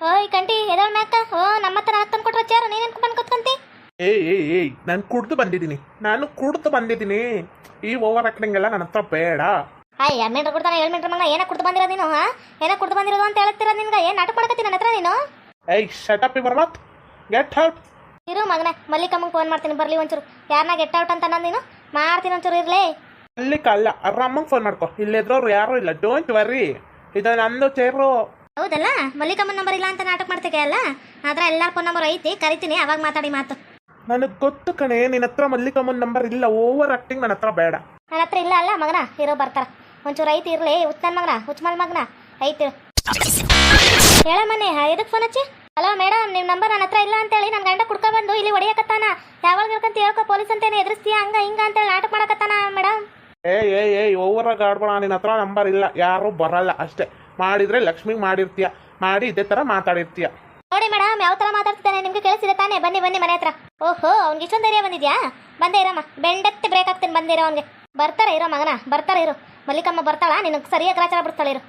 ಓಯ್ ಕಂಟಿ ಎದಳ ಮ್ಯಾಕ? ಓ ನಮ್ಮ ಹತ್ರ ತಂದು ಕೊಟ್ರ ಚಾರು ನೀನು ಬಂದು ಕೂತ್ಕೊಂತಿ? ಏಯ್ ಏಯ್ ಏಯ್ ನಾನು ಕುಡ್ದು ಬಂದಿದ್ದೀನಿ. ನಾನು ಕುಡ್ದು ಬಂದಿದ್ದೀನಿ. ಈ ಓವರ್ ಆಕ್ಟಿಂಗ್ ಎಲ್ಲ ನನ್ನ ಹತ್ರ ಬೇಡ. ಹಾಯ್ ಎರಡು ಮೀಟ್ರ್ ಕೊಡ್ತಾನೆ ಏಳು ಮೀಟ್ರ್ ಮಗ ಏನ ಕುಡ್ದು ಬಂದಿರೋದು ನೀನು ಹಾ? ಏನ ಕುಡ್ದು ಬಂದಿರೋದು ಅಂತ ಹೇಳ್ತೀರ ನಿನ್ಗೆ? ಏನು ನಾಟಕ ಮಾಡಕತ್ತಿ ನನ್ನ ಹತ್ರ ನೀನು? ಏಯ್ ಶಟಪ್ ಇವರ್ ಮತ್ ಗೆಟ್ ಔಟ್ ಇರು ಮಗನ ಮಲ್ಲಿಕಮ್ಮಂಗೆ ಫೋನ್ ಮಾಡ್ತೀನಿ ಬರ್ಲಿ ಒಂಚೂರು. ಯಾರನ್ನ ಗೆಟ್ ಔಟ್ ಅಂತ ನಾನು ನೀನು? ಮಾಡ್ತೀನಿ ಒಂಚೂರು ಇರ್ಲೇ. ಅಲ್ಲಿ ಕಲ್ಲ ಅಮ್ಮಂಗೆ ಫೋನ್ ಮಾಡ್ಕೊ ಇಲ್ಲಿದ್ರವ್ರು ಯಾರು ಇಲ್ಲ ಡೋಂಟ್ ವರಿ ಇದು ನಂದು ಚೇರು. ಹೌದಲ್ಲ? ಮಲ್ಲಿಕಮ್ಮನ ನಂಬರ್ ಇಲ್ಲ ಅಂತ ನಾಟಕ ಮಾಡ್ತೀಯ ಅಲ್ಲ ಆದ್ರೆ ಎಲ್ಲಾರ ಫೋನ್ ನಂಬರ್ ಐತಿ ಕರಿತೀನಿ ಅವಾಗ ಮಾತಾಡಿ ಮಾತು. ನನಗೆ ಗೊತ್ತು ಕಣೆ ನಿನ್ನ ಹತ್ರ ಮಲ್ಲಿಕಮ್ಮನ ನಂಬರ್ ಇಲ್ಲ ಓವರ್ ಆಕ್ಟಿಂಗ್ ನನ್ನ ಹತ್ರ ಬೇಡ. ನನ್ನ ಹತ್ರ ಇಲ್ಲ ಅಲ್ಲ ಮಗನ? ಇರೋ ಬರ್ತಾರ. ಒಂಚೂರು ಐತಿ ಇರ್ಲಿ ಉತ್ತನ್ ಮಗನ ಹುಚ್ಚಮಲ್ ಮಗನ. ಐತಿ. ಹೇಳ ಮನೆ ಎದಕ್ ಫೋನ್ ಹಚ್ಚಿ? ಹಲೋ ಮೇಡಮ್ ನಿಮ್ಮ ನಂಬರ್ ನನ್ನ ಹತ್ರ ಇಲ್ಲ ಅಂತೇಳಿ ನನ್ನ ಗಂಡ ಕುಡ್ಕೊ ಬಂದು ಇಲ್ಲಿ ಹೊಡಿಯಕತ್ತಾನ. ಯಾವಾಗ ಇರ್ಕಂತ ಹೇಳ್ಕೊ ಪೊಲೀಸ್ ಅಂತೇನೆ ಎದುರಿಸ್ತೀಯ ಹಂಗ ಹಿಂಗ ಅಂತೇಳಿ ನಾಟಕ ಮಾಡಕತ್ತಾನ ಮೇಡಮ್ ಏ ಏ ಏ ಓವರ್ ಆಗಿ ಆಡ್ಬೇಡ ನಿನ್ನ ಹತ್ರ ನಂಬರ್ ಇಲ್ಲ ಯಾರು ಬರಲ್ಲ ಅಷ್ಟೇ. ಮಾಡಿದ್ರೆ ಲಕ್ಷ್ಮಿ ಮಾಡಿರ್ತೀಯ. ಮಾಡಿ ಇದೇ ಥರ ಮಾತಾಡಿರ್ತೀಯ. ನೋಡಿ ಮೇಡಮ್ ಯಾವ ತರ ಮಾತಾಡ್ತಿದ್ದಾನೆ ನಿಮ್ಗೆ ಕೇಳಿಸಿದೆ ತಾನೇ? ಬನ್ನಿ ಬನ್ನಿ ಮನೆ ಹತ್ರ. ಓಹೋ ಅವ್ನಿಗೆ ಇಷ್ಟೊಂದು ಧೈರ್ಯ ಬಂದಿದ್ಯಾ? ಬಂದೇ ಇರಮ್ಮ. ಬೆಂಡತ್ತೆ ಬ್ರೇಕ್ ಆಗ್ತೀನಿ ಬಂದಿರೋ ಅವ್ನಿಗೆ. ಬರ್ತಾರೆ ಇರೋ ಮಗನ. ಬರ್ತಾರೆ ಇರು. ಮಲ್ಲಿಕಮ್ಮ ಬರ್ತಾಳ? ನಿನಗೆ ಸರಿಯಾಗಿ ಗ್ರಾಚಾರ ಬಿಡ್ತಾಳೆ ಇರು.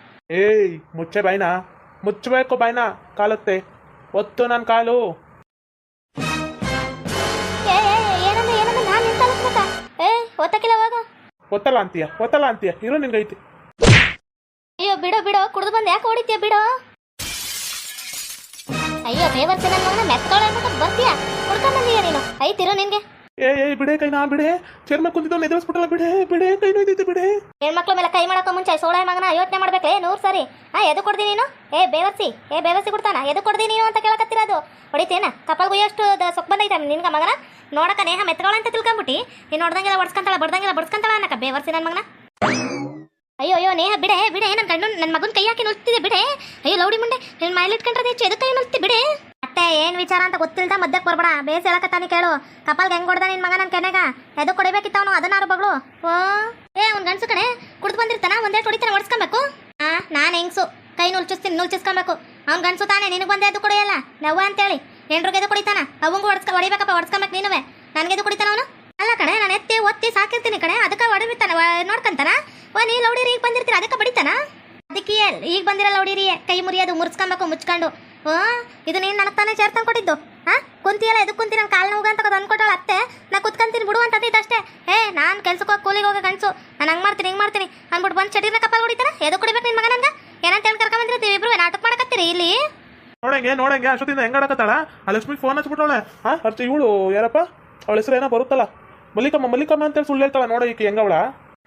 ಏಯ್ ಮುಚ್ಚೆ ಬಾಯ್ನ? ಮುಚ್ಚಬೇಕು ಬಾಯ್ನ? ಕಾಲತ್ತೆ. ಒತ್ತು ನನ್ನ ಕಾಲು. ಏನಂದ್ರೆ ಏನಂದ್ರೆ ನಾನು ನಿಂತ ಏ ಒತ್ತಕಿಲ್ಲ ಹೋಗ ಒತ್ತಲ್ಲ ಅಂತೀಯ ಒತ್ತಲ್ಲ ಅಂತೀಯ. ಇರೋ ನಿನ್ಗೈತಿ. ಅಯ್ಯೋ ಬಿಡು ಬಿಡು ಕುಡಿದು ಬಂದು ಯಾಕೆ ಹೊಡಿತೀಯ ಬಿಡು? ಅಯ್ಯೋ ಬೇವರ್ಸಿ ನನ್ನ ಮಗನ ಅನ್ಬಿಟ್ಟು ಬರ್ತೀಯ ಕುಡ್ಕೊಂಡ್ ಬಂದೀಯ ನೀನು? ಐತಿರೋ ನಿನ್ಗೆ. ಏ ಏಯ್ ಬಿಡೆ ಕೈ ನಾ ಬಿಡೆ. ಚರ್ಮ ಕುಂತಿದ್ದವ್ ಎದುರಿಸ್ಬಿಟ್ಟಲ್ಲ ಬಿಡೆ ಬಿಡೆ ಕೈ ನೋಯ್ತೈತಿ ಬಿಡೆ. ಹೆಣ್ಮಕ್ಳ ಮೇಲೆ ಕೈ ಮಾಡಕ ಮುಂಚೆ ಸೋಳೆ ಮಗನ ಯೋಚನೆ ಮಾಡ್ಬೇಕೇ. ನೂರು ಸರಿ. ಹಾ ಎದು ಕೊಡ್ದಿ ನೀನು? ಏ ಬೇವರ್ಸಿ ಏ ಬೇವರ್ಸಿ ಕೊಡ್ತಾನ? ಎದು ಕೊಡ್ದಿ ನೀನು ಅಂತ ಕೇಳಕತ್ತಿರೋದು ಹೊಡಿತೇನ? ಕಪಲ್ ಎಷ್ಟು ಸೊಕ್ ಬಂದೈತೆ ನಿನ್ಗ ಮಗನ? ನೋಡಕ ನೇಹ ಮೆತ್ತಗಳ ಅಂತ ತಿಳ್ಕೊಂಬಿಟ್ಟಿ. ನೀನು ನೋಡ್ದಂಗೆಲ್ಲ ಬಡ್ಸ್ಕೊಂತಾಳ ಬಡ್ದಂಗೆಲ್ಲ ಬಡ್ಸ್ಕೊಂತಾಳ ಅನ್ನಕ ಬೇವರ್ಸಿ ನನ್ನ ಮಗನ? ಅಯ್ಯೋ ಅಯ್ಯೋ, ನೇಹ, ಬಿಡೆ ಬಿಡೆ ನನ್ನ ಗಂಡು ನನ್ನ ಮಗನ ಕೈ ಹಾಕಿ ನುಲ್ತಿದೆ, ಬಿಡೆ. ಅಯ್ಯೋ, ಲೌಡಿ ಮುಂಡೆ ನಿನ್ನ ಮೈಲಿ ಇಟ್ಕೊಂಡ್ರೆ ಹೆಚ್ಚು ಎದಕ್ಕೆ ಕೈ ನುಲ್ತಿ, ಬಿಡೆ? ಮತ್ತೆ ಏನ್ ವಿಚಾರ ಅಂತ ಗೊತ್ತಿಲ್ದ ಮಧ್ಯಕ್ಕೆ ಬರ್ಬೇಡ, ಬೇಸ್ ಹೇಳಕತ್ತಾನೆ ಕೇಳು. ಕಪಾಲ್ಗೆ ಹೆಂಗ್ ಹೊಡ್ದ ನಿನ್ ಮಗ ನನ್ನ ಕೆನೆಗ ಎದು ಕೊಡಿಬೇಕಿತ್ತ ಅವನು ಅದನ್ನಾರು ಬಗಳು. ಓ ಏ, ಅವ್ನ್ ಗಂಡ್ಸು ಕಡೆ, ಕುಡ್ದು ಬಂದಿರ್ತಾನ, ಒಂದೇ ಹೊಡಿತಾನೆ ಹೊಡ್ಸ್ಕೊಬೇಕು ಆ, ನಾನು ಹೆಂಗ್ಸು? ಕೈ ನುಲ್ಚಿಸ್ತೀನಿ, ನುಲ್ಚಿಸ್ಕೊಬೇಕು. ಅವ್ನ್ ಗಂಡ್ಸು ತಾನೆ, ನಿನಗೆ ಒಂದೇ ಅದು ಕುಡಿಯಲ್ಲ? ನವ್ವ ಅಂತೇಳಿ. ಹೆಂಡ್ರಿಗೆ ಎದು ಕುಡಿತಾನ? ಅವಂಗೂ ಹೊಡ್ಸ್ಕ ಹೊಡಿಬೇಕಪ್ಪ ಹೊಡ್ಸ್ಕೊಬೇಕು ನೀನುವೆ. ನನಗೆ ಎದು ಕುಡಿತಾನ ಅವನು? ಅಲ್ಲ ಕಣೆ, ನಾನು ಎತ್ತಿ, ಒತ್ತಿ ಸಾಕಿರ್ತೀನಿ ಕಣೆ, ಅದಕ್ಕೆ ಹೊಡಿಬಿಡ್ತಾನ ನೋಡ್ಕಂತಾನ? ಓ, ನೀ ಲೌಡಿರಿ ಈಗ ಬಂದಿರ್ತೀರ ಅದಕ್ಕೆ ಬಡಿತಾನ ಅದಕ್ಕೆ ಈಗ ಬಂದಿರಲ್ಲ ಹೊಡೀರಿ ಕೈ ಮುರಿಯೋದು ಮುರ್ಸ್ಕೊಬೇಕು, ಮುಚ್ಕೊಂಡು. ಹ್ಞೂ ಇದು ನೀನು ನನಗೆ ತಾನೇ ಚೇರ್ ತಂದು ಕೊಟ್ಟಿದ್ದು? ಹಾ, ಕುಂತಿಯಲ್ಲ ಇದು ಕುಂತಿ? ನನ್ನ ಕಾಲು ನೋವು ಅಂತ ತಂದು ಕೊಟ್ಟಳ ಅತ್ತೆ. ನಾ ಕುತ್ಕೊಂತೀನಿ, ಬಿಡು ಅಂತ ಅಷ್ಟೇ. ಏ, ನಾನು ಕೆಲ್ಸಕ್ಕೆ ಹೋಗಿ ಕೂಲಿಗೆ ಹೋಗೋ ಕಣಸು ನಾನು ಹಂಗೆ ಮಾಡ್ತೀನಿ, ಹಿಂಗೆ ಮಾಡ್ತೀನಿ. ಅಂದ್ಬಿಟ್ಟು ಬಂದು ಚಟಿನ ಕಪ್ಪಲ್ ಹೊಡಿತಾನೆ? ಎದು ಕುಡಿಬೇಕು ನಿನ್ನ ಮಗ ನನಗೆ ಏನಂತ ಹೇಳಿ ಕರ್ಕೊಂಡ್ ಬಂದಿರ್ತೀವಿ ಇಬ್ರು ನಾಟಕ ಮಾಡಕತ್ತೀರಿ ಇಲ್ಲಿ? ನೋಡಂಗೆ ನೋಡಂಗೆ ಅಷ್ಟೊತ್ತಿಂದ ಹೆಂಗ್ ಆಡಕತ್ತಾಳ ಆ ಲಕ್ಷ್ಮಿ ಫೋನ್ ಹಚ್ಬಿಟ್ಟವಳೆ ಹಾಂ, ಅರ್ಚಿ, ಇವಳು ಯಾರಪ್ಪ? ಅವಳ ಹೆಸರು ಏನೋ ಬರುತ್ತಲ್ಲ. ಮಲ್ಲಿಕಮ್ಮ ಮಲ್ಲಿಕಮ್ಮ ಅಂತೇಳಿ ಸುಳ್ಳು ಹೇಳ್ತಾಳೆ ನೋಡ ಈಕೆ ಹೆಂಗವಳ?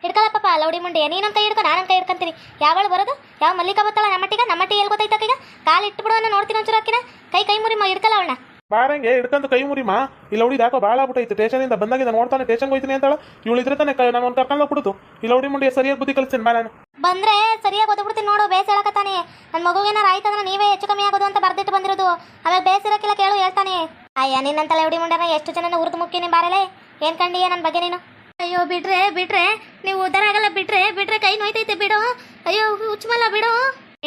ಹಿಡ್ಕೊಳಪ್ಪ ಲೌಡಿ ಮುಂಡೆ. ನೀನಂತ ಹಿಡ್ಕೊ ನಾನಂತ ಹಿಡ್ಕೊಂತೀನಿ. ಯಾವಳು ಬರೋದು? ಯಾವ ಮಲ್ಲಿಕ ಬತ್ತಳ? ನಮ್ಮಟ್ಟಿಗ ನಮ್ಮಟ್ಟಿ ಎಲ್ಲಿ ಗೊತ್ತಾಯ್ತ ಈಗ ಕಾಲು ಇಟ್ಬಿಡು ಅನ್ನೋ ನೋಡ್ತೀನಿ ಒಂಚೂರು ಅಕ್ಕಿನ ಕೈ ಕೈ ಮುರಿ ಹಿಡ್ಕಲ್ಲ ಅವಳನ್ನ. ಬಾರಂಗೆ ಹಿಡ್ಕಂತ ಕೈ ಮುರಿಮ. ಇಲ್ಲ ಹುಡಿ ಯಾಕೋ ಭಾಳ ಆಗ್ಬಿಟ್ಟೈತೆ ಸ್ಟೇಷನಿಂದ ಬಂದಾಗಿಂದ ನೋಡ್ತಾನೆ ಸ್ಟೇಷನ್ಗೆ ಹೋಯ್ತೀನಿ ಅಂತಾಳ. ಇವಳು ಇದ್ರೆ ತಾನೆ ನಾನು ಒಂದು ಕರ್ಕೊಂಡು ಹೋಗ್ಬಿಡುದು. ಇಲ್ಲಿ ಹುಡಿ ಮುಂಡಿ ಸರಿಯಾಗಿ ಬುದ್ಧಿ ಕಲಿಸ್ತೀನಿ ಬಾ ನಾನು. ಬಂದ್ರೆ ಸರಿಯಾಗಿ ಓದ್ಬಿಡ್ತೀನಿ ನೋಡು ಬೇಸ್ ಹೇಳಕತ್ತಾನೆ ನನ್ನ ಮಗುವೇನಾರ ಆಯ್ತಂದ್ರೆ ನೀವೇ ಹೆಚ್ಚು ಕಮ್ಮಿ ಆಗೋದು ಅಂತ ಬರ್ದಿಟ್ಟು ಬಂದಿರೋದು. ಆಮೇಲೆ ಬೇಸಿರಕ್ಕಿಲ್ಲ ಕೇಳು ಹೇಳ್ತಾನೆ. ಅಯ್ಯ ನಿನ್ನಂತ ಲೌಡಿ ಮುಂಡನ ಎಷ್ಟು ಜನ ಉರ್ದು ಮುಕ್ಕಿನಿ ಬಾರಲೆ? ಏನ್ ಕಂಡಿಯ ನನ್ನ ಬಗ್ಗೆ ನೀನು? ಅಯ್ಯೋ, ಬಿಟ್ರೆ ಬಿಟ್ರೆ, ನೀವು ಉದ್ದಾರ ಆಗಲ್ಲ, ಬಿಟ್ರೆ ಬಿಟ್ರೆ ಕೈ ನೋಯ್ತೈತೆ ಬಿಡು. ಅಯ್ಯೋ, ಹುಚ್ಚಮಲ್ಲ ಬಿಡು.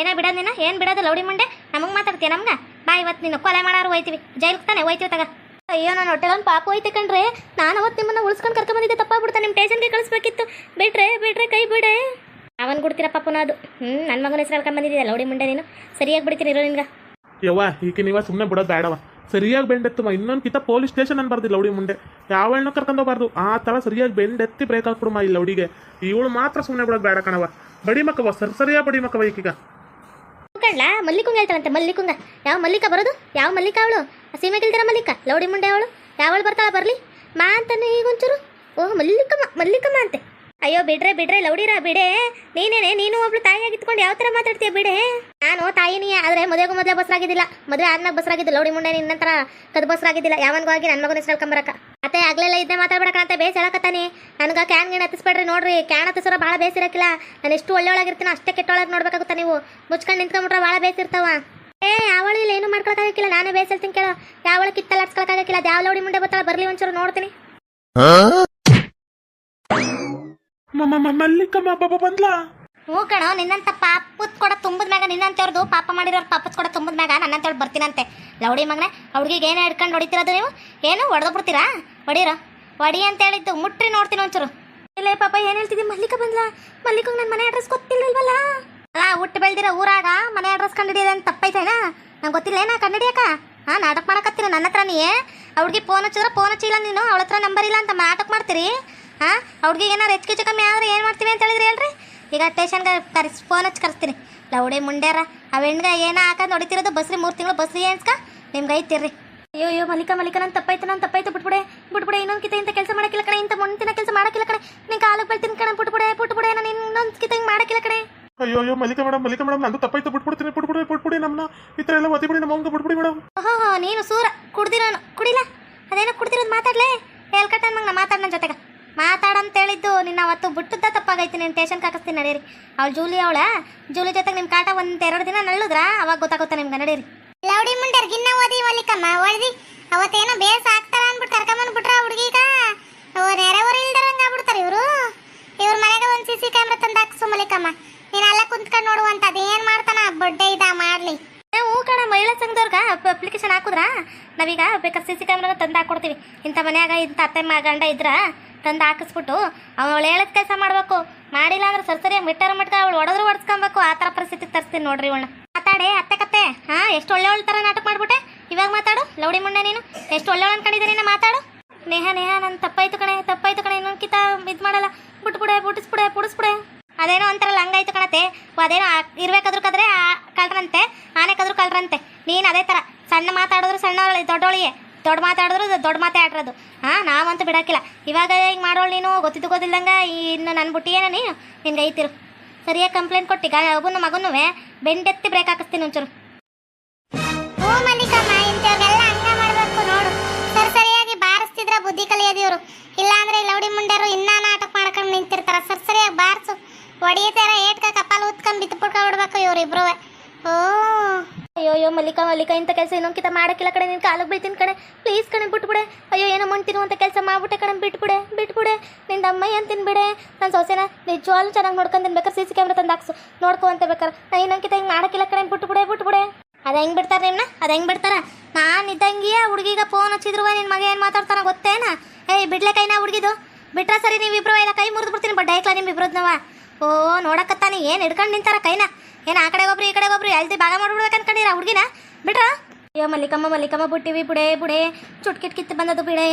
ಏನ ಬಿಡೋದ್ ನೀನು? ಏನ್ ಬಿಡೋದು ಲೌಡಿ ಮುಂಡೆ? ನಮಗ್ ಮಾತಾಡ್ತೀಯ ನಮ್ಗ? ಬಾ ಇವತ್ತು ನೀನು ಕೊಲೆ ಮಾಡಾರು ಹೋಯ್ತೀವಿ. ಜೈಲಿಗೆ ತಾನೆ ಹೋಯ್ತೀವಿ ತಗ. ಅಯ್ಯೋ, ನಾನು ಹೊಟ್ಟೆಲೊಂದು ಪಾಪ ಹೋಯ್ತು ಕಣ್ರೆ. ನಾನು ಅವತ್ತು ನಿಮ್ಮನ್ನ ಉಳಿಸ್ಕೊಂಡು ಕರ್ಕೊಂಬಂದಿದ್ದೆ ತಪ್ಪಾಗ್ಬಿಡ್ತಾ. ನಿಮ್ಮ ಟೇಷನ್ಗೆ ಕಳಿಸ್ಬೇಕಿತ್ತು. ಬಿಟ್ರೆ ಬಿಟ್ರೆ ಕೈ ಬಿಡೆ. ಅವನ್ ಕೊಡ್ತೀರ ಪಾಪನ ಅದು. ಹ್ಮ್ ನನ್ನ ಮಗನ ಹೆಸರು ಹೇಳ್ಕೊಂಡ್ ಬಂದಿದ್ದೀಯ ಲೌಡಿ ಮುಂಡೆ ನೀನು. ಸರಿಯಾಗಿ ಬಿಡ್ತೀನಿ ಇರೋ ನಿನ್ಗೆ. ಯವ್ವ ಈಗ ನೀವ ಸುಮ್ಮನೆ ಬಿಡೋದು ಬೇಡವ ಸರಿಯಾಗಿ ಬೆಂಡೆತ್ತಮ್ಮ ಇನ್ನೊಂದು ಕಿತ ಪೊಲೀಸ್ ಸ್ಟೇಷನ್ ಅನ್ ಬರ್ದಿಲ್ಲ ಲೌಡಿ ಮುಂದೆ. ಯಾವ ಕರ್ಕೊಂಡೋಗ್ಬಾರ್ದು ಆ ಥರ ಸರಿಯಾಗಿ ಬೆಂಡೆತ್ತಿ ಬ್ರೇಕ್ ಹಾಕ್ಬಿಡುಮ ಇಲ್ಲ ಲೌಡಿಗೆ. ಇವಳು ಮಾತ್ರ ಸುಮ್ಮನೆ ಬಿಡೋದು ಬೇಡ ಕಣವ ಬಡಿ ಮಕ್ಕವ ಸರ್ ಸರಿಯಾಗಿ ಬಡಿ ಮಕ್ಕವ ಈಗೀಗ. ಮಲ್ಲಿಕುಂಗ ಹೇಳ್ತಾಳಂತೆ, ಮಲ್ಲಿಕುಂಗ. ಯಾವ ಮಲ್ಲಿಕ ಬರೋದು? ಯಾವ ಮಲ್ಲಿಕ ಅವಳು? ಸೀಮೆಗಿಲ್ದಿರ ಮಲ್ಲಿಕ, ಲೌಡಿ ಮುಂಡೆ ಅವಳು? ಯಾವಳು ಬರ್ತಾಳ ಬರ್ಲಿ. ಮಾ ಅಂತಾನೆ ಈಗ ಒಂಚೂರು ಓಹ್, ಮಲ್ಲಿಕಮ್ಮ ಮಲ್ಲಿಕಮ್ಮ ಅಂತೆ. ಅಯ್ಯೋ, ಬಿಡ್ರೆ ಬಿಡ್ರೆ, ಲೌಡಿರ, ಬಿಡೆ. ನೀನೇನೆ, ನೀನು ಒಬ್ಳು ತಾಯಿಯಾಗಿತ್ಕೊಂಡು ಯಾವ ತರ ಮಾತಾಡ್ತೀಯ ಬಿಡೆ? ನಾನು ತಾಯಿನಿ ಆದ್ರೆ ಮದುವೆಗೂ ಮೊದಲೇ ಬಸ್ರಾಗಿದ್ದಿಲ್ಲ. ಮದುವೆ ಆದ್ಮೇಲೆ ಬಸ್ರಾಗಿದ್ದು ಲೌಡಿ ಮುಂಡೆ, ನಿನ್ನ ನಂತರ ಕದ್ ಬಸ್ರಾಗಿದ್ದಿಲ್ಲ. ಯಾವನ್ಗೂ ಆಗಿ ನನ್ನ ಮಗನ ಹೆಸರು ಅತ್ತೆ ಆಗ್ಲೆಲ್ಲ ಇದನ್ನೇ ಮಾತಾಡ್ಬೇಡ ಅಂತ ಬೇಸ್ ಹೇಳಕತ್ತಾನೆ ನನ್ಗ ಕ್ಯಾನ್ ಗಿನ್ ಹತ್ತಿಸ್ಬೇಡ್ರಿ ನೋಡ್ರಿ. ಕ್ಯಾನ್ ಹತ್ತಿಸೋರ ಭಾಳ ಬೇಸಿರಕ್ಕಿಲ್ಲ ನಾನು ಎಷ್ಟು ಒಳ್ಳೆಯೊಳಗಿರ್ತೀನಿ ಅಷ್ಟೇ ಕೆಟ್ಟೊಳಗೆ ನೋಡ್ಬೇಕಾಗುತ್ತಾ ನೀವು. ಮುಚ್ಕೊಂಡು ನಿಂತ್ಕೊಂಡ್ಬಿಟ್ರೆ ಭಾಳ ಬೇಸಿರ್ತಾವ. ಏ, ಯಾವಳು ಇಲ್ಲ ಏನು ಮಾಡ್ಕೊಳಕ್ಕಾಗಕ್ಕಿಲ್ಲ ನಾನೇ ಹೇಳ್ತೀನಿ ಕೇಳೋ. ಯಾವಳು ಕಿತ್ತಲಾಡ್ಸ್ಕೊಳಕ್ಕಾಗಕ್ಕಿಲ್ಲ ಯಾವ ಲೌಡಿ ಮುಂಡೆ ಬರ್ತಾಳೆ ಬರ್ಲಿ ಒಂಚೂರು ನೋಡ್ತೀನಿ. ಮಲ್ಲಿಕಮ್ಮ ಬಂದ್ಲಾ? ಹ್ಞೂ ಕಣೋ, ನಿನ್ನಂತ ಪಾಪದ್ ಕೊಡ ತುಂಬದ ಮ್ಯಾಗ ನಿನ್ನಂತವ್ರದ್ದು ಪಾಪ ಮಾಡಿರೋರು ಪಾಪದ್ ಕೊಡ ತುಂಬದ ಮ್ಯಾಗ ನನ್ನಂತೇಳಿ ಬರ್ತೀನಂತೆ. ಲೌಡಿ ಮಗನೇ ಹುಡುಗಿಗೆ ಏನೇ ಹಿಡ್ಕೊಂಡು ಹೊಡಿತಿರೋದು ನೀವು? ಏನು ಹೊಡೆದು ಬಿಡ್ತೀರಾ? ಹೊಡೀರೋ? ಹೊಡಿ ಅಂತ ಹೇಳಿದ್ದು, ಮುಟ್ರಿ ನೋಡ್ತೀನಿ ಒಂಚೂರು. ಇಲ್ಲೇ ಪಾಪ ಏನು ಹೇಳ್ತಿದ್ದೆ ಮಲ್ಲಿಕ ಬಂದ್ಲಾ? ಮಲ್ಲಿಕ ನನ್ನ ಮನೆ ಅಡ್ರೆಸ್ ಗೊತ್ತಿಲ್ಲಲ್ವಲ್ಲ ಅಲ್ಲ, ಹುಟ್ಟು ಬೆಳ್ದಿರೋ ಊರಾಗ ಮನೆ ಅಡ್ರೆಸ್ ಕಂಡಿಡಿಯೋದು ಅಂತ ತಪ್ಪೈತೇನ ನಂಗೆ ಗೊತ್ತಿಲ್ಲ, ಏನಾ ಕಂಡಿಡಿಯಕ? ಹಾ, ನಾಟಕ ಮಾಡಕತ್ತೀರ ನನ್ನ ಹತ್ರ ನೀ ಅವ್ರಿಗೆ ಫೋನ್ ಹಚ್ಚಿದ್ರೆ ಫೋನ್ ಹಚ್ಚಿಲ್ಲ ನೀನು ಅವಳ ಹತ್ರ ನಂಬರ್ ಇಲ್ಲ ಅಂತ ನಾಟಕ ಮಾಡ್ತೀರಿ? ಹಾ? ಅವ್ರಿಗೆ ಏನಾರು ಹೆಚ್ಚು ಕಮ್ಮಿ ಆದ್ರೆ ಏನು ಮಾಡ್ತೀವಿ ಅಂತ ಹೇಳಿದ್ರೆ ಹೇಳ್ರಿ? ಈಗ ಟೇಷನ್ಗೆ ಕರೆಸ್ ಫೋನ್ ಹಚ್ಚಿ ಕರೆಸ್ತೀನಿ. ಲೌಡಿ ಮುಂಡ್ಯಾರ ಅವ ಹೆಣ್ಗ ಏನ ಹಾಕಂದು ಹೊಡಿತಿರೋದು? ಬಸ್ರಿ ಮೂರು ತಿಂಗಳು ಬಸ್ರಿ ಏನ್ಸ್ಕ? ನಿಮ್ಗೆ ಐತಿರ್ರಿ ಅಯ್ಯೋ ಅಯ್ಯೋ ಮಲ್ಲಿಕ ಮಲ್ಲಿಕ ನಾನು ತಪ್ಪಾಯ್ತು ನಾನು ತಪ್ಪಾಯ್ತು ಬಿಟ್ಬಿಡೆ ಬಿಟ್ಬಿಡೆ ಇನ್ನೊಂದು ಕಿತ ಇಂಥ ಕೆಲಸ ಮಾಡಕ್ಕಿಲ್ಲ ಕಡೆ ಇಂಥ ಮುಂದಿನ ಕೆಲಸ ಮಾಡಕ್ಕಿಲ್ಲ ಕಡೆ ನಿನ್ ಕಾಲಕ್ಕೆ ಬಳ್ತೀನಿ ಕಣ ಬಿಟ್ಬಿಡೆ ಬಿಟ್ಬಿಡೆ ನಾನು ಇನ್ನೊಂದು ಕಿತ ಹಿಂಗೆ ಮಾಡಕ್ಕಿಲ್ಲ ಕಡೆ ಅಯ್ಯೋ ಅಯ್ಯೋ ಮಲ್ಲಿಕ ಮೇಡಮ್ ಮಲ್ಲಿಕ ಮೇಡಮ್ ನಂದು ತಪ್ಪಾಯ್ತು ಬಿಟ್ಬಿಡ್ತೀನಿ ಬಿಟ್ಬಿಡಿ ಬಿಟ್ಬಿಡಿ ನಮ್ಮನ್ನ ಈ ಥರ ಎಲ್ಲ ಒತ್ತಿಬಿಡಿ ನಮ್ಮ ಅವಂಗ ಬಿಟ್ಬಿಡಿ ಮೇಡಮ್ ಹಾಂ ನೀನು ಸೂರ. ಕುಡ್ದಿರೋನು ಕುಡಿಲ್ಲ ಅದೇನೋ ಕುಡ್ದಿರೋದು ಮಾತಾಡ್ಲೇ? ಹೇಳ್ಕಟ್ಟ ನಂಗೆ ಮಾತಾಡ್ ನನ್ನ ಜೊತೆಗೆ. ಮಾತಾಡಂತ ಹೇಳಿದ್ದು ನಿನ್ನ ಅವತ್ತು ಬಿಟ್ಟದ್ದ ತಪ್ಪಾಗೈತಿ ನೀನು ಟೇಷನ್ ಹಾಕಿಸ್ತೀನಿ ನಡೀರಿ. ಅವಳು ಜೂಲಿ ಅವಳ ಜೂಲಿ ಜೊತೆಗೆ ನಿಮ್ಮ ಕಾಟ ಒಂದು ಎರಡು ದಿನ ನಳ್ಳುದ್ರ? ಅವಾಗ ಗೊತ್ತಾಗುತ್ತೆ ನಿಮ್ಗೆ ನಡೀರಿ. ಲೌಡಿ ಮುಂಡರ್ ಗಿನ್ನ ಓದಿ ಒಲಿಕಮ್ಮ ಒಳ್ದಿ. ಅವತ್ತೇನೋ ಬೇಸ ಆಗ್ತಾರ ಅಂದ್ಬಿಟ್ಟು ಕರ್ಕೊಂಬಂದ್ಬಿಟ್ರ ಹುಡುಗೀಗ? ನೆರೆವರ ಇಲ್ದಾರಂಗ ಆಗ್ಬಿಡ್ತಾರೆ ಇವರು. ಇವ್ರ ಮನೆಗೆ ಒಂದು ಸಿ ಸಿ ಕ್ಯಾಮ್ರಾ ತಂದು ಹಾಕ್ಸು ಮಲ್ಲಿಕಮ್ಮ. ನೀನು ಅಲ್ಲ ಕುಂತ್ಕೊಂಡು ನೋಡುವಂತ ಅದೇನ್ ಮಾಡ್ತಾನ? ಬಡ್ಡೆ ಇದ ಮಾಡ್ಲಿ. ಹ್ಞೂ ಕಣ ಮಹಿಳಾ ಸಂಘದವ್ರಿಗೆ ಅಪ್ಲಿಕೇಶನ್ ಹಾಕುದ್ರ? ನಾವೀಗ ಬೇಕಾದ್ರೆ ಸಿ ಸಿ ಕ್ಯಾಮ್ರಾನ ತಂದು ಹಾಕ್ಕೊಡ್ತೀವಿ ಇಂಥ ಮನ್ಯಾಗ ಇಂಥ ಅತ್ತೆ ಮಾ ಗಂಡ ಇದ್ರ ತಂದು ಹಾಕಿಸ್ಬಿಟ್ಟು ಅವಳು ಹೇಳದ್ ಕೆಲಸ ಮಾಡಬೇಕು. ಮಾಡಿಲ್ಲ ಅಂದ್ರೆ ಸರಿಸರಿಯಾಗಿ ಮಿಟ್ಟರ ಮಟ್ಟ ಅವಳು ಹೊಡೆದ್ರು ಹೊಡ್ಸ್ಕೊಬೇಕು ಆ ಥರ ಪರಿಸ್ಥಿತಿ ತರಿಸ್ತೀನಿ ನೋಡ್ರಿ ಇವಳನ್ನ. ಮಾತಾಡೆ, ಅತ್ತೆ ಕತ್ತೆ? ಹಾಂ, ಎಷ್ಟು ಒಳ್ಳೆ ಒಳ್ಳೆ ಥರ ನಾಟಕ ಮಾಡ್ಬಿಟ್ಟೆ? ಇವಾಗ ಮಾತಾಡು, ಲೌಡಿ ಮುಂಡೆ ನೀನು. ಎಷ್ಟು ಒಳ್ಳೆ ಅನ್ಕೊಂಡಿದ್ದೀನಿ ಮಾತಾಡು. ನೇಹ ನೇಹ ನನ್ನ ತಪ್ಪಾಯ್ತು ಕಣೆ ತಪ್ಪಾಯ್ತು ಕಣೆ ಇನ್ನೊಂದು ಕಿತ ಇದು ಮಾಡಲ್ಲ. ಬಿಟ್ಬಿಡೆ, ಬುಟ್ಟಿಸ್ಬಿಡೆ, ಪುಡಿಸ್ಬಿಡೆ. ಅದೇನೋ ಅಂತಾರಲ್ಲ ಹಂಗಾಯ್ತು ಕಣತೆ. ಅದೇನೋ ಇರ್ಬೇಕಾದ್ರೂ ಕದ್ರೆ ಕಳ್ರಂತೆ, ಆನೆ ಕದ್ರು ಕಳ್ರಂತೆ. ನೀನು ಅದೇ ಥರ ಸಣ್ಣ ಮಾತಾಡಿದ್ರು ಸಣ್ಣವಳಿ ದೊಡ್ಡವಳಿಗೆ ದೊಡ್ಡ ಮಾತಾಡಿದ್ರು ದೊಡ್ಡ ಮಾತೇ ಆಡ್ರದು. ಹಾಂ, ನಾವಂತೂ ಬಿಡಕ್ಕಿಲ್ಲ. ಇವಾಗ ಹಿಂಗೆ ಮಾಡೋಳು ನೀನು, ಗೊತ್ತಿದ್ದು ಗೊತ್ತಿಲ್ಲದಂಗೆ ಇನ್ನು ನನ್ನ ಬುಟ್ಟಿಯೇನ ನೀನು? ನಿನ್ಗೆ ಐತಿರು. ಸರಿಯಾಗಿ ಕಂಪ್ಲೇಂಟ್ ಕೊಟ್ಟಿ ಒಬ್ಬನ ಮಗನೂ ಬೆಂಡೆತ್ತಿ ಬ್ರೇಕ್ ಹಾಕಿಸ್ತೀನಿ ಒಂಚೂರು. ಹ್ಞೂ ಮಲ್ಲಿಕಮ್ಮ ಇಂಥವ್ರಿಗೆಲ್ಲ ಹಂಗ ಮಾಡಬೇಕು ನೋಡು. ಸರಿ ಸರಿಯಾಗಿ ಬಾರಿಸ್ತಿದ್ರ ಬುದ್ಧಿ ಕಲಿಯೋದು ಇವರು. ಇಲ್ಲಾಂದ್ರೆ ಲೌಡಿ ಮುಂಡ್ಯರು ಇನ್ನ ನಾಟಕ ಮಾಡ್ಕೊಂಡು ನಿಂತಿರ್ತಾರ. ಸರ್ ಸರಿಯಾಗಿ ಬಾರಿಸು. ಹೊಡಿತಾರ ಏಟ್ಕ ಕಪಾಲ್ ಊತ್ಕೊಂಡು ಬಿತ್ತು ಬಿಡ್ಬೇಕು ಇವರಿಬ್ರು ಓ ಅಯ್ಯೋ ಅಯ್ಯೋ, ಮಲ್ಲಿಕಾ ಮಲ್ಲಿಕಾ, ಇಂಥ ಕೆಲಸ ಇನ್ನೊಂದ್ಕಿತ ಮಾಡಕ್ಕಿಲ್ಲ ಕಡೆ ನಿನ್ನ ಕಾಲಿಗೆ ಬೀಳ್ತೀನಿ ಕಡೆ ಪ್ಲೀಸ್ ಕಣೆ, ಬಿಟ್ಬಿಡೆ. ಅಯ್ಯೋ, ಏನೋ ಮಂತಿನೋ ಅಂತ ಕೆಲಸ ಮಾಡ್ಬಿಟ್ಟೆ ಕಣೆ, ಬಿಟ್ಬಿಡೆ ಬಿಟ್ಬಿಡೆ. ನಿನ್ನ ಅಮ್ಮಯ್ಯ ಅಂತ ತಿನ್ಬಿಡೆ? ನನ್ನ ಸೊಸೆನ ನಿಜವಾಗ್ಲೂ ಚೆನ್ನಾಗಿ ನೋಡ್ಕೊಂತೀನಿ ಬೇಕಾರೆ ಸಿ ಸಿ ಕ್ಯಾಮ್ರಾ ತಂದು ಹಾಕ್ಸು. ನೋಡ್ಕೊ ಅಂತ ಬೇಕಾರೆ. ನಾ ಇನ್ನೊಂದ್ಕಿತ ಹಿಂಗೆ ಮಾಡಕ್ಕಿಲ್ಲ ಕಡೆ ಬಿಟ್ಬಿಡೆ ಬಿಟ್ಬಿಡೆ. ಅದು ಹೆಂಗೆ ಬಿಡ್ತಾರೆ ನಿಮ್ಮನ್ನ ಅದು ಹೆಂಗೆ ಬಿಡ್ತಾರೆ? ನಾನು ಇದ್ದಂಗಿಯ ಹುಡುಗಿಗೆ ಫೋನ್ ಹಚ್ಚಿದ್ರು ನಿನ್ನ ಮಗ ಏನು ಮಾತಾಡ್ತಾನ ಗೊತ್ತೇನ? ಏಯ್, ಬಿಡ್ಲೆ ಕೈನಾ ಹುಡುಗಿದು. ಬಿಟ್ರೆ ಸರಿ, ನೀವಿಬ್ರು ಎಲ್ಲ ಕೈ ಮುರಿದು ಬಿಡ್ತೀನಿ. ಬಡ್ಡೆ ಐಕ್ಲ ನಿಮ್ಮ ಇಬ್ರದ್ನವ? ಓ, ನೋಡಕತ್ತಾನೆ. ಏನು ಹಿಡ್ಕೊಂಡು ನಿಂತಾರ ಕೈನ? ಏನು ಆ ಕಡೆ ಒಬ್ರು ಈ ಕಡೆ ಒಬ್ರು ಎಲ್ದಿ ಭಾಗ ಮಾಡ್ಬಿಡ್ಬೇಕು ಅನ್ಕೊಂಡಿರ ಹುಡುಗಿನ? ಬಿಟ್ರ? ಅಯ್ಯೋ, ಮಲ್ಲಿಕಮ್ಮ ಮಲ್ಲಿಕಮ್ಮ ಬಿಟ್ಟಿವಿ ಬುಡೆ ಬುಡೆ ಚುಟ್ಕಿಟ್ ಕಿತ್ತು ಬಂದದು ಬಿಡೆ.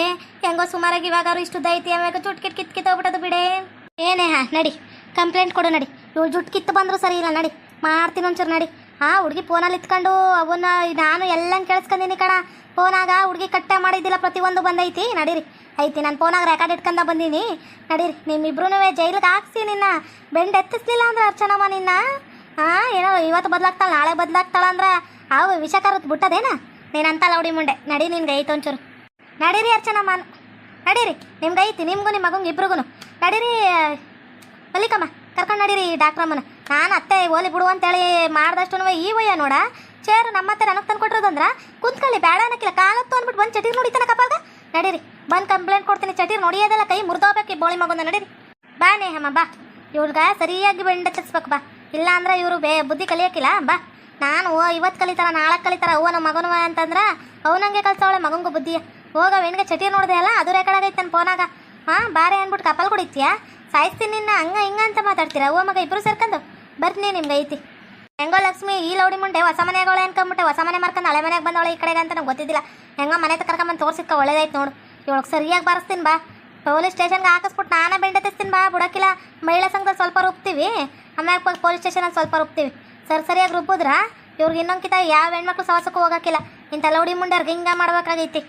ಹೆಂಗೋ ಸುಮಾರಾಗಿ ಇವಾಗ ಇಷ್ಟು ಐತಿ ಆಮ್ಯಾಗ ಚುಟ್ಕಿಟ್ ಕಿತ್ ಕಿತ್ತೋಗ್ಬಿಟ್ಟದು ಬಿಡೆ. ಏನೇ ಹಾ ನಡಿ. ಕಂಪ್ಲೇಂಟ್ ಕೊಡು, ನಡಿ. ಇವ್ರು ಜುಟ್ ಕಿತ್ತು ಬಂದ್ರು ಸರಿ ಇಲ್ಲ, ನಡಿ. ಮಾಡ್ತೀನಿ ಒಂಚೂರು, ನಡಿ. ಹಾ ಹುಡುಗಿ ಫೋನಲ್ಲಿ ಇತ್ಕೊಂಡು ಅವನ್ನ ನಾನು ಎಲ್ಲ ಕೇಳಿಸ್ಕೊಂಡಿನಿ ಕಣ. ಫೋನಾಗ ಹುಡುಗಿ ಕಟ್ಟೆ ಮಾಡಿದ್ದಿಲ್ಲ, ಪ್ರತಿಯೊಂದು ಬಂದೈತಿ. ನಡೀರಿ. ಐತಿ, ನಾನು ಫೋನಾಗ ರೆಕಾರ್ಡ್ ಇಟ್ಕೊಂಡ ಬಂದೀನಿ. ನಡೀರಿ. ನಿಮ್ಮಿಬ್ರು ಜೈಲಿಗೆ ಹಾಕ್ಸಿ ನಿನ್ನ. ಬೆಂಡ್ ಎತ್ತಿಸ್ಲಿಲ್ಲ ಅಂದ್ರೆ ಅರ್ಚನಮ್ಮ ನಿನ್ನ. ಹಾ ಏನೋ ಇವತ್ತು ಬದಲಾಗ್ತಾಳ, ನಾಳೆ ಬದಲಾಗ್ತಾಳ ಅಂದ್ರೆ ಅವು ವಿಷಕರತ್ ಬಿಟ್ಟದೇನ? ನೀನು ಅಂತ ಲೌಡಿ ಮುಂಡೆ. ನಡಿ ನಿನ್ಗೆ ಐತೆ ಒಂಚೂರು. ನಡೀರಿ ಅರ್ಚನಮ್ಮ. ನಡೀರಿ. ನಿಮ್ಗೆ ಐತಿ, ನಿಮ್ಗೂ ನಿಮ್ಮ ಮಗಂಗೆ ಇಬ್ರಿಗೂ ನಡೀರಿ, ಮಲ್ಲಿಕಮ್ಮ. ಕರ್ಕೊಂಡು ನಡೀರಿ ಡಾಕ್ಟ್ರಮ್ಮನ. ನಾನು ಅತ್ತೆ ಓಲಿ ಬಿಡು ಅಂತೇಳಿ ಮಾಡ್ದಷ್ಟು ಈ ವಯ್ಯ ನೋಡ. ಚೇರು ಹತ್ರ ನನಗೆ ತಂದು ಕೊಟ್ಟಿರೋದಂದ್ರ ಕುಂತ್ಕೊಳ್ಳಿ, ಬೇಡ ಅನ್ನಕ್ಕಿಲ್ಲ. ಕಾಲತ್ತು ಅಂದ್ಬಿಟ್ಟು ಬಂದು ಚಟೀರ್ ನೋಡಿತಾನ ಕಪಾಲ್ಗ ನಡೀರಿ. ಬಂದು ಕಂಪ್ಲೇಂಟ್ ಕೊಡ್ತೀನಿ, ಚಟೀರ್ ನೋಡಿಯೋದಲ್ಲ, ಕೈ ಮುರಿದೋಗ್ಬೇಕು ಬೋಳಿ ಮಗೊಂದು ನಡೀರಿ. ಬಾ ನೇಹಮ್ಮ, ಬಾ. ಇವ್ರಿಗೆ ಸರಿಯಾಗಿ ಬೆಂಡ ಹಚ್ಚಿಸ್ಬೇಕು ಬಾ. ಇಲ್ಲ ಅಂದ್ರೆ ಇವರು ಬೇ, ಬುದ್ಧಿ ಕಲಿಯೋಕ್ಕಿಲ್ಲ ಬಾ. ನಾನು ಇವತ್ತು ಕಲಿತಾರ ನಾಳೆ ಕಲಿತಾರ ಅವ್ವ ನಮ್ಮ ಮಗನ ಅಂತಂದ್ರೆ ಅವನಂಗೆ ಕಲ್ಸವಳೆ, ಮಗಂಗು ಬುದ್ಧಿಯ. ಹೋಗ ಹೆಣ್ಗೆ ಚಟೀರ್ ನೋಡಿದೆ ಅಲ್ಲ, ಅದು ರೆಕಾರ್ಡ್ ಆಗೈತೆ ನನ್ನ ಫೋನಾಗ ಹಾಂ, ಬಾರೆ ಅಂದ್ಬಿಟ್ಟು ಕಪಲ್ ಕುಡಿತೀಯಾ? ಸಾಯಿಸ್ತೀನಿ ನಿನ್ನ, ಹಂಗ ಹಿಂಗ ಅಂತ ಮಾತಾಡ್ತೀರಾ? ಓ ಮಗ ಇಬ್ಬರು ಸೇರ್ಕೊಂಡು? ಬರ್ತೀನಿ ನಿಮ್ಗೆ ಐತಿ ಹೆಂಗೋ ಲಕ್ಷ್ಮಿ, ಈ ಲೌಡಿ ಮುಂಡೆ ಹೊಸ ಮನೆಗಳು ಅನ್ಕೊಂಬಿಟ್ಟೆ. ಹೊಸ ಮನೆ ಮಾರ್ಕೊಂಡು ಹಳೆ ಮನೆಗೆ ಬಂದವಳೆ ಈ ಕಡೆಗೆ ಅಂತ ನಂಗೆ ಗೊತ್ತಿದ್ದಿಲ್ಲ. ಹೆಂಗೋ ಮನೆ ಕರ್ಕೊಂಬಂದು ತೋರಿಸಿಕ್ಕ ಒಳ್ಳೇದಾಯ್ತು ನೋಡು. ಇವಳಿಗೆ ಸರಿಯಾಗಿ ಬಾರಿಸ್ತೀನಿ ಬಾ. ಪೊಲೀಸ್ ಸ್ಟೇಷನ್ಗೆ ಹಾಕಿಸ್ಬಿಟ್ಟು ನಾನೇ ಬೆಂಡೆ ತಿಸ್ತೀನಿ ಬಾ. ಬುಡಕಿಲ್ಲ ಮಹಿಳಾ ಸಂಘದಲ್ಲಿ ಸ್ವಲ್ಪ ರುಬ್ತೀವಿ. ಆಮ್ಯಾಗ ಪೊಲೀಸ್ ಸ್ಟೇಷನಲ್ಲಿ ಸ್ವಲ್ಪ ರುಬ್ತೀವಿ. ಸರ್ ಸರಿಯಾಗಿ ರುಬ್ಬಿದ್ರ? ಇವ್ರಿಗೆ ಇನ್ನೊಂದ್ಕಿತ ಯಾವ ಹೆಣ್ಮಕ್ಳು ಸವಾಸಕ್ಕೂ ಹೋಗಕ್ಕಿಲ್ಲ ಇಂಥ ಲೌಡಿ ಮುಂಡ್ಯಾರ್ಗೆ ಹಿಂಗ ಮಾಡ್ಬೇಕಾಗೈತಿ.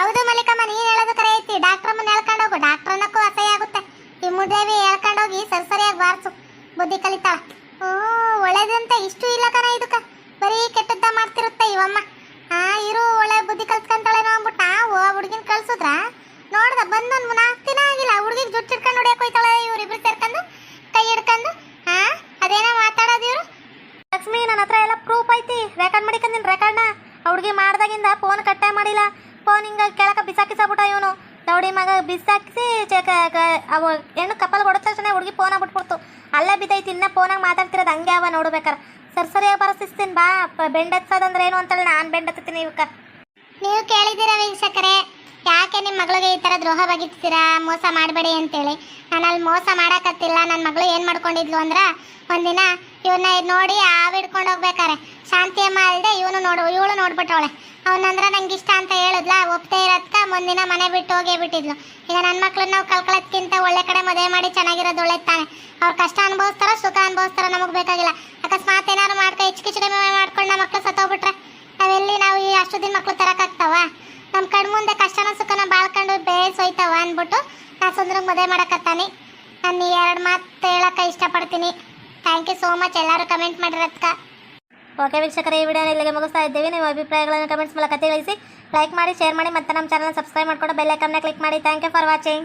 ಹೌದು ಮಲ್ಲಿಕಮ್ಮ, ನೀನ್ ಹೇಳೋದು ಕರೆ ಐತಿ ಮುಂದೆ ಹೇಳ್ಕೊಂಡು ಹೋಗು. ಡಾಕ್ಟರ್ ಅನ್ನಕ್ಕೂ ಅಸಹ್ಯ ಆಗುತ್ತೆ. ಈ ಮುದ್ದೇವಿ ಹೇಳ್ಕೊಂಡೋಗಿ ಸರಿ ಸರಿಯಾಗಿ ಬಾರಿಸು. ಬುದ್ಧಿ ಕಲಿತಾಳ. ಹ್ಞೂ ಒಳ್ಳೇದಂತ ಇಷ್ಟು ಇಲ್ಲ ಕಣ ಇದಕ್ಕ. ಬರೀ ಕೆಟ್ಟದ್ದ ಮಾಡ್ತಿರುತ್ತೆ ಇವಮ್ಮ ಆ ಇರು, ಒಳ್ಳೆ ಬುದ್ಧಿ ಕಲ್ತ್ಕೊಂತಾಳೇನೋ ಅಂದ್ಬಿಟ್ಟು. ಓ ಹುಡುಗಿನ ಕಳ್ಸುದ್ರ? ನೋಡ್ದ ಬಂದೊಂದು ನಾಲ್ಕು ದಿನ ಆಗಿಲ್ಲ ಹುಡುಗಿಗೆ ಜುಟ್ಟು ಹಿಡ್ಕೊಂಡು ಹೊಡಿಯಕ್ಕೆ ಹೋಯ್ತಾಳೆ ಇವ್ರಿಬ್ರು ಸೇರ್ಕೊಂಡು, ಕೈ ಹಿಡ್ಕೊಂಡು. ಹಾ, ಅದೇನ ಮಾತಾಡೋದು ಇವರು? ಲಕ್ಷ್ಮಿ ನನ್ನ ಹತ್ರ ಎಲ್ಲ ಪ್ರೂಫ್ ಐತಿ. ರೆಕಾರ್ಡ್ ಮಾಡಿಕಂದಿನ ರೆಕಾರ್ಡ್ನ ಹುಡುಗಿ ಮಾಡ್ದಾಗಿಂದ ಫೋನ್ ಕಟ್ಟೆ ಮಾಡಿಲ್ಲ. ಫೋನ್ ಹಿಂಗೆ ಕೆಳಕ ಬಿಸಾಕಿಸ್ಬಿಟ್ಟ ಇವನು. ದೌಡಿ ಮಗ, ಬಿಸಾಕಿಸಿ ಅವ ಹೆಣ್ಣು ಕಪ್ಪಲ್ ಹೊಡೆದ ತಕ್ಷಣ ಹುಡುಗಿ ಫೋನ್ ಬಿಟ್ಬಿಡ್ತು ಅಲ್ಲೇ ಬಿದ್ದೈತಿ, ಇನ್ನ ಫೋನಾಗ ಮಾತಾಡ್ತಿರೋದು ಹಂಗೆ ಅವ ನೋಡ್ಬೇಕಾರ ಸರಿ ಸರಿಯಾಗಿ ಬರಸಿಸ್ತೀನಿ ಬಾ. ಬೆಂಡತ್ಸೋದಂದ್ರೆ ಏನು ಅಂತೇಳಿ ನಾನು ಬೆಂಡತ್ತೀನಿ ಇವಕ್ಕ. ನೀವು ಕೇಳಿದ್ದೀರ ವೀಕ್ಷಕರೇ? ಯಾಕೆ ನಿಮ್ಮ ಮಗಳಿಗೆ ಈ ಥರ ದ್ರೋಹ ಬಗೆತೀರಾ ಮೋಸ ಮಾಡಬೇಡಿ ಅಂತೇಳಿ. ನಾನು ಅಲ್ಲಿ ಮೋಸ ಮಾಡಕತ್ತಿಲ್ಲ. ನನ್ನ ಮಗಳು ಏನು ಮಾಡ್ಕೊಂಡಿದ್ಲು ಅಂದ್ರೆ, ಒಂದಿನ ಇವನ್ನ ನೋಡಿ ಹಾವು ಹಿಡ್ಕೊಂಡು ಹೋಗ್ಬೇಕಾರೆ. ಶಾಂತಿ ಅಮ್ಮ ಅಲ್ಲದೆ ಇವನು ನೋಡು, ಇವಳು ನೋಡ್ಬಿಟ್ಟವಳೆ ಅವನಂದ್ರೆ ನಂಗೆ ಇಷ್ಟ ಅಂತ ಹೇಳಿದ್ಲ. ಒಪ್ತೇ ಇರೋದ್ಕ ಮುಂದಿನ ಮನೆ ಬಿಟ್ಟು ಹೋಗೇ ಬಿಟ್ಟಿದ್ಲು. ಈಗ ನನ್ನ ಮಕ್ಳನ್ನ ನಾವು ಕಳ್ಕೊಳ್ಳೋದ್ಕಿಂತ ಒಳ್ಳೆ ಕಡೆ ಮದುವೆ ಮಾಡಿ ಚೆನ್ನಾಗಿರೋದು ಒಳ್ಳೆ ತಾನೆ ಅವ್ರು ಕಷ್ಟ ಅನುಭವಿಸ್ತಾರ ಸುಖ ಅನುಭವಿಸ್ತಾರ ನಮಗೆ ಬೇಕಾಗಿಲ್ಲ. ಅಕಸ್ಮಾತ್ ಏನಾದ್ರು ಮಾಡ್ಕೊ ಹೆಚ್ಚು ಕಿಚಡಿ ಮಾಡ್ಕೊಂಡು ನಮ್ಮ ಮಕ್ಳು ಸತ್ತೋಗ್ಬಿಟ್ರೆ, ನಾವೆಲ್ಲಿ ನಾವು ಈ ಅಷ್ಟು ದಿನ ಮಕ್ಕಳು ತರಕಾಗ್ತಾವ? ನಮ್ಮ ಕಣ್ಮುಂದೆ ಕಷ್ಟನ ಸುಖನ ಬಾಳ್ಕೊಂಡು ಬೇಸೋಯ್ತಾವ ಅಂದ್ಬಿಟ್ಟು ನಾ ಸುಂದ್ರಂಗೆ ಮದುವೆ ಮಾಡಕತ್ತಾನೆ. ನಾನು ಎರಡು ಮಾತು ಹೇಳಕ್ಕೆ ಇಷ್ಟಪಡ್ತೀನಿ. ಥ್ಯಾಂಕ್ ಯು ಸೋ ಮಚ್ ಎಲ್ಲರೂ ಕಮೆಂಟ್ ಮಾಡಿರೋದ್ಕ ಓಕೆ ವೀಕ್ಷಕರ, ಈ ವಿಡಿಯೋನ ಇಲ್ಲಿಗೆ ಮುಗಿಸ್ತಾ ಇದ್ದೀವಿ. ನಿಮ್ಮ ಅಭಿಪ್ರಾಯಗಳನ್ನು ಕಮೆಂಟ್ಸ್ ಮೂಲಕ ತಿಳಿಸಿ. ಲೈಕ್ ಮಾಡಿ ಶೇರ್ ಮಾಡಿ ಮತ್ತು ನಮ್ಮ ಚಾನಲ್ ಸಬ್ಸ್ಕ್ರೈಬ್ ಮಾಡಿಕೊಂಡು ಬೆಲ್ ಐಕನ್ನ ಕ್ಲಿಕ್ ಮಾಡಿ. Thank you for watching